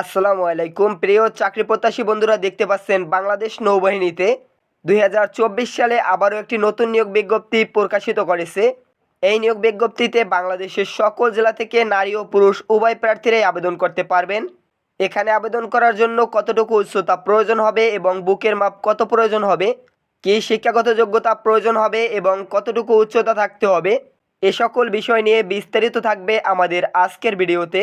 আসসালামু আলাইকুম। প্রিয় চাকরি প্রত্যাশী বন্ধুরা, দেখতে পাচ্ছেন বাংলাদেশ নৌবাহিনীতে দুই হাজার চব্বিশ সালে আবারও একটি নতুন নিয়োগ বিজ্ঞপ্তি প্রকাশিত করেছে। এই নিয়োগ বিজ্ঞপ্তিতে বাংলাদেশের সকল জেলা থেকে নারী ও পুরুষ উভয় প্রার্থীরাই আবেদন করতে পারবেন। এখানে আবেদন করার জন্য কতটুকু উচ্চতা প্রয়োজন হবে এবং বুকের মাপ কত প্রয়োজন হবে, কী শিক্ষাগত যোগ্যতা প্রয়োজন হবে এবং কতটুকু উচ্চতা থাকতে হবে, এ সকল বিষয় নিয়ে বিস্তারিত থাকবে আমাদের আজকের ভিডিওতে।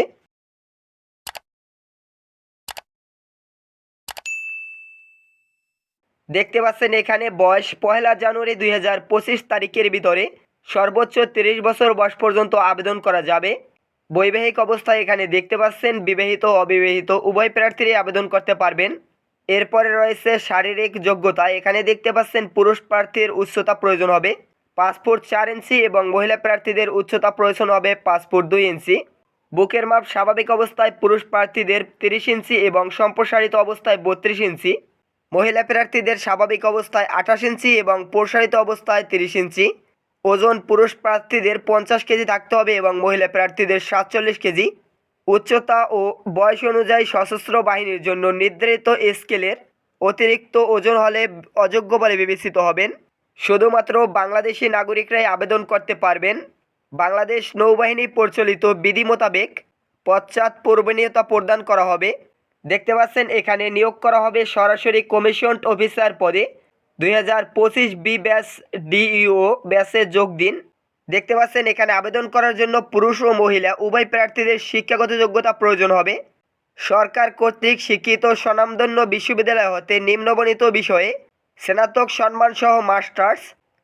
দেখতে পাচ্ছেন এখানে বয়স পহেলা জানুয়ারি দুই হাজার পঁচিশ তারিখের ভিতরে সর্বোচ্চ তিরিশ বছর বয়স পর্যন্ত আবেদন করা যাবে। বৈবাহিক অবস্থায় এখানে দেখতে পাচ্ছেন বিবাহিত, অবিবাহিত, উভয় প্রার্থীরাই আবেদন করতে পারবেন। এরপরে রয়েছে শারীরিক যোগ্যতা, এখানে দেখতে পাচ্ছেন পুরুষ প্রার্থীর উচ্চতা প্রয়োজন হবে পাসপোর্ট চার ইঞ্চি এবং মহিলা প্রার্থীদের উচ্চতা প্রয়োজন হবে পাসপোর্ট দুই ইঞ্চি। বুকের মাপ স্বাভাবিক অবস্থায় পুরুষ প্রার্থীদের তিরিশ ইঞ্চি এবং সম্প্রসারিত অবস্থায় বত্রিশ ইঞ্চি। মহিলা প্রার্থীদের স্বাভাবিক অবস্থায় আঠাশ ইঞ্চি এবং প্রসারিত অবস্থায় তিরিশ ইঞ্চি। ওজন পুরুষ প্রার্থীদের পঞ্চাশ কেজি থাকতে হবে এবং মহিলা প্রার্থীদের সাতচল্লিশ কেজি। উচ্চতা ও বয়স অনুযায়ী সশস্ত্র বাহিনীর জন্য নির্ধারিত স্কেলের অতিরিক্ত ওজন হলে অযোগ্য বলে বিবেচিত হবেন। শুধুমাত্র বাংলাদেশি নাগরিকরাই আবেদন করতে পারবেন। বাংলাদেশ নৌবাহিনী প্রচলিত বিধি মোতাবেক পশ্চাৎ প্রদান করা হবে। দেখতে পাচ্ছেন, এখানে নিয়োগ করা হবে সরাসরি কমিশন অফিসার পদে। দুই হাজার পঁচিশ বি ব্যাস ডিইও ব্যাসে যোগ দিন। দেখতে পাচ্ছেন, এখানে আবেদন করার জন্য পুরুষ ও মহিলা, উভয় প্রার্থীদের শিক্ষাগত যোগ্যতা প্রয়োজন হবে। সরকার কর্তৃক শিক্ষিত স্বনামধন্য বিশ্ববিদ্যালয় হতে নিম্নবর্ণিত বিষয়ে স্নাতক সম্মানসহ মাস্টার্স,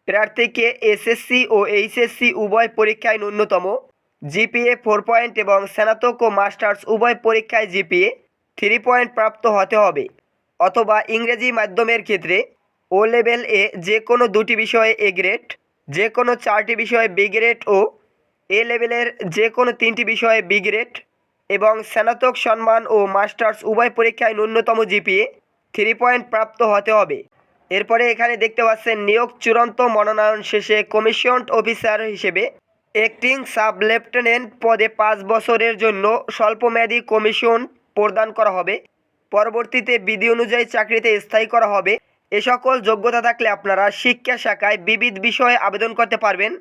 প্রার্থীকে এসএসসি ও এইচএসসি উভয় পরীক্ষায় ন্যূনতম, জিপিএ ফোর পয়েন্ট এবং স্নাতক ও মাস্টার্স উভয় পরীক্ষায় জিপিএ। থ্রি পয়েন্ট প্রাপ্ত হতে হবে। অথবা ইংরেজি মাধ্যমের ক্ষেত্রে ও লেভেল এ যে কোনো দুটি বিষয়ে এ গ্রেড যে কোনো চারটি বিষয়ে বি গ্রেড ও এ লেভেলের যে কোনো তিনটি বিষয়ে বি গ্রেড এবং স্নাতক সম্মান ও মাস্টার্স উভয় পরীক্ষায় ন্যূনতম জিপিএ থ্রি পয়েন্ট প্রাপ্ত হতে হবে। এরপরে এখানে দেখতে পাচ্ছেন নিয়োগ চূড়ান্ত মনোনয়ন শেষে কমিশন অফিসার হিসেবে অ্যাক্টিং সাব লেফটেন্যান্ট পদে পাঁচ বছরের জন্য স্বল্পমেয়াদী কমিশন প্রদান করা হবে। পরবর্তীতে বিধি অনুযায়ী চাকরিতে স্থায়ী করা হবে। এ সকল যোগ্যতা থাকলে আপনারা শিক্ষা শাখায় বিবিধ বিষয়ে আবেদন করতে পারবেন।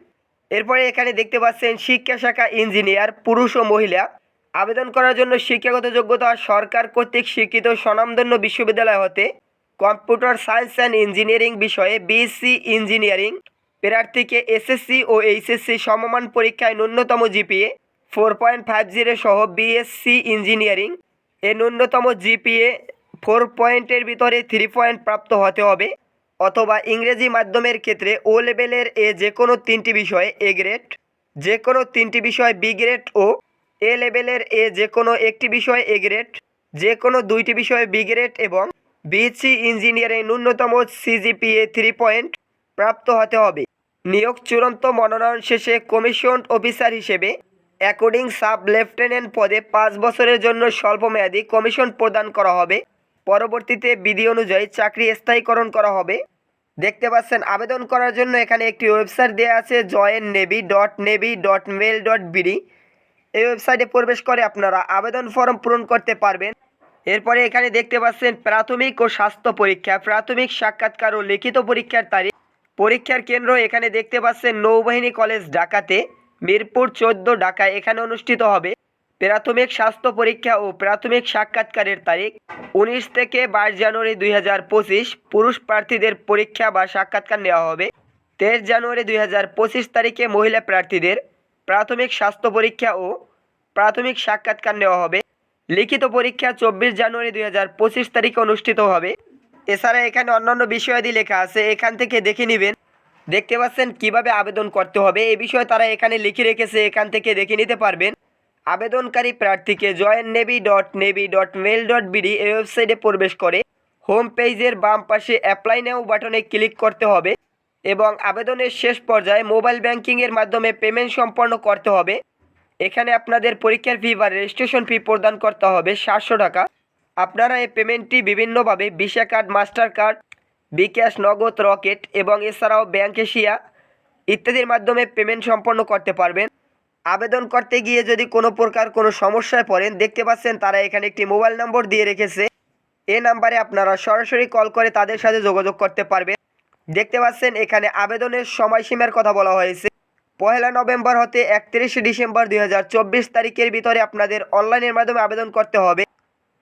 এরপরে এখানে দেখতে পাচ্ছেন শিক্ষা শাখা ইঞ্জিনিয়ার, পুরুষ ও মহিলা। আবেদন করার জন্য শিক্ষাগত যোগ্যতা সরকার কর্তৃক স্বীকৃত স্বনামধন্য বিশ্ববিদ্যালয় হতে কম্পিউটার সায়েন্স অ্যান্ড ইঞ্জিনিয়ারিং বিষয়ে বিএসসি ইঞ্জিনিয়ারিং, প্রার্থীকে এসএসসি ও এইচএসসি সমমান পরীক্ষায় ন্যূনতম GPA, four point five zero সহ বিএসসি ইঞ্জিনিয়ারিং এ ন্যূনতম জিপিএ ফোর পয়েন্টের ভিতরে থ্রি পয়েন্ট প্রাপ্ত হতে হবে, অথবা ইংরেজি মাধ্যমের ক্ষেত্রে ও লেভেলের এ যে কোনো তিনটি বিষয়ে এ গ্রেড যে কোনো তিনটি বিষয় বি গ্রেড ও এ লেভেলের এ যে কোনো একটি বিষয় এ গ্রেড যে কোনো দুইটি বিষয়ে বি গ্রেড এবং বিএসসি ইঞ্জিনিয়ারিং ন্যূনতম সিজিপিএ থ্রি পয়েন্ট প্রাপ্ত হতে হবে। নিয়োগ চূড়ান্ত মনোনয়ন শেষে কমিশন অফিসার হিসেবে অ্যাকর্ডিং সাব লেফটেন্যান্ট পদে পাঁচ বছরের জন্য স্বল্পমেয়াদী কমিশন প্রদান করা হবে। পরবর্তীতে বিধি অনুযায়ী চাকরি স্থায়ীকরণ করা হবে। দেখতে পাচ্ছেন, আবেদন করার জন্য এখানে একটি ওয়েবসাইট দেওয়া আছে join navy dot navy dot mail dot BD এই ওয়েবসাইটে প্রবেশ করে আপনারা আবেদন ফর্ম পূরণ করতে পারবেন। এরপরে এখানে দেখতে পাচ্ছেন, প্রাথমিক ও স্বাস্থ্য পরীক্ষা, প্রাথমিক সাক্ষাৎকার ও লিখিত পরীক্ষার তারিখ। পরীক্ষার কেন্দ্র এখানে দেখতে পাচ্ছেন, নৌবাহিনী কলেজ, ঢাকাতে। মিরপুর চোদ্দ ঢাকায় এখানে অনুষ্ঠিত হবে। প্রাথমিক স্বাস্থ্য পরীক্ষা ও প্রাথমিক সাক্ষাৎকারের তারিখ উনিশ থেকে বাইশ জানুয়ারি দুই হাজার পঁচিশ। পুরুষ প্রার্থীদের পরীক্ষা বা সাক্ষাৎকার নেওয়া হবে। তেইশ জানুয়ারি দুই হাজার পঁচিশ তারিখে মহিলা প্রার্থীদের প্রাথমিক স্বাস্থ্য পরীক্ষা ও প্রাথমিক সাক্ষাৎকার নেওয়া হবে। লিখিত পরীক্ষা চব্বিশ জানুয়ারি দুই হাজার পঁচিশ তারিখে অনুষ্ঠিত হবে। এছাড়া এখানে অন্যান্য বিষয়াদি লেখা আছে, এখান থেকে দেখে নেবেন। দেখতে পাচ্ছেন কীভাবে আবেদন করতে হবে? এই বিষয়ে তারা এখানে লিখে রেখেছে, এখান থেকে দেখে নিতে পারবেন। আবেদনকারী প্রার্থীকে join navy dot navy dot mail dot BD এই ওয়েবসাইটে প্রবেশ করে হোম পেজের বাম পাশে অ্যাপ্লাই নাও বাটনে ক্লিক করতে হবে এবং আবেদনের শেষ পর্যায়ে মোবাইল ব্যাংকিংয়ের মাধ্যমে পেমেন্ট সম্পন্ন করতে হবে। এখানে আপনাদের পরীক্ষার ফি বা রেজিস্ট্রেশন ফি প্রদান করতে হবে সাতশো টাকা। আপনারা এই পেমেন্টটি বিভিন্নভাবে Visa card Mastercard bKash Nagad, Rocket এবং এছাড়াও ব্যাংক এশিয়া ইত্যাদির মাধ্যমে পেমেন্ট সম্পন্ন করতে পারবেন। আবেদন করতে গিয়ে যদি কোনো প্রকার কোনো সমস্যায় পড়েন, দেখতে পাচ্ছেন তারা এখানে একটি মোবাইল নম্বর দিয়ে রেখেছে। এ নাম্বারে আপনারা সরাসরি কল করে তাদের সাথে যোগাযোগ করতে পারবেন। দেখতে পাচ্ছেন এখানে আবেদনের সময়সীমার কথা বলা হয়েছে। পহেলা নভেম্বর হতে একত্রিশে ডিসেম্বর দুই হাজার চব্বিশ তারিখের ভিতরে আপনাদের অনলাইনের মাধ্যমে আবেদন করতে হবে।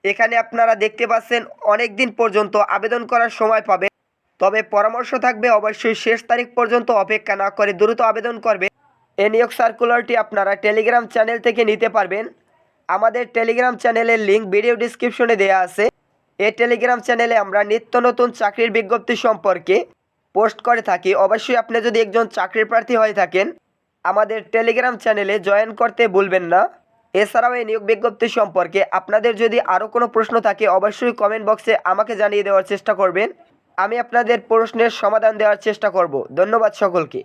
এখানে আপনারা দেখতে পাচ্ছেন অনেক দিন পর্যন্ত আবেদন করার সময় পাবেন। তবে পরামর্শ থাকবে অবশ্যই শেষ তারিখ পর্যন্ত অপেক্ষা না করে দ্রুত আবেদন করবে। এ নিয়োগ সার্কুলারটি আপনারা টেলিগ্রাম চ্যানেল থেকে নিতে পারবেন। আমাদের টেলিগ্রাম চ্যানেলের লিঙ্ক ভিডিও ডিসক্রিপশনে দেওয়া আছে। এই টেলিগ্রাম চ্যানেলে আমরা নিত্য নতুন চাকরির বিজ্ঞপ্তি সম্পর্কে পোস্ট করে থাকি। অবশ্যই আপনি যদি একজন চাকরির প্রার্থী হয়ে থাকেন, আমাদের টেলিগ্রাম চ্যানেলে জয়েন করতে ভুলবেন না। এছাড়াও এই নিয়োগ বিজ্ঞপ্তি সম্পর্কে আপনাদের যদি আরও কোনো প্রশ্ন থাকে, অবশ্যই কমেন্ট বক্সে আমাকে জানিয়ে দেওয়ার চেষ্টা করবেন। আমি আপনাদের প্রশ্নের সমাধান দেওয়ার চেষ্টা করব। ধন্যবাদ সকলকে।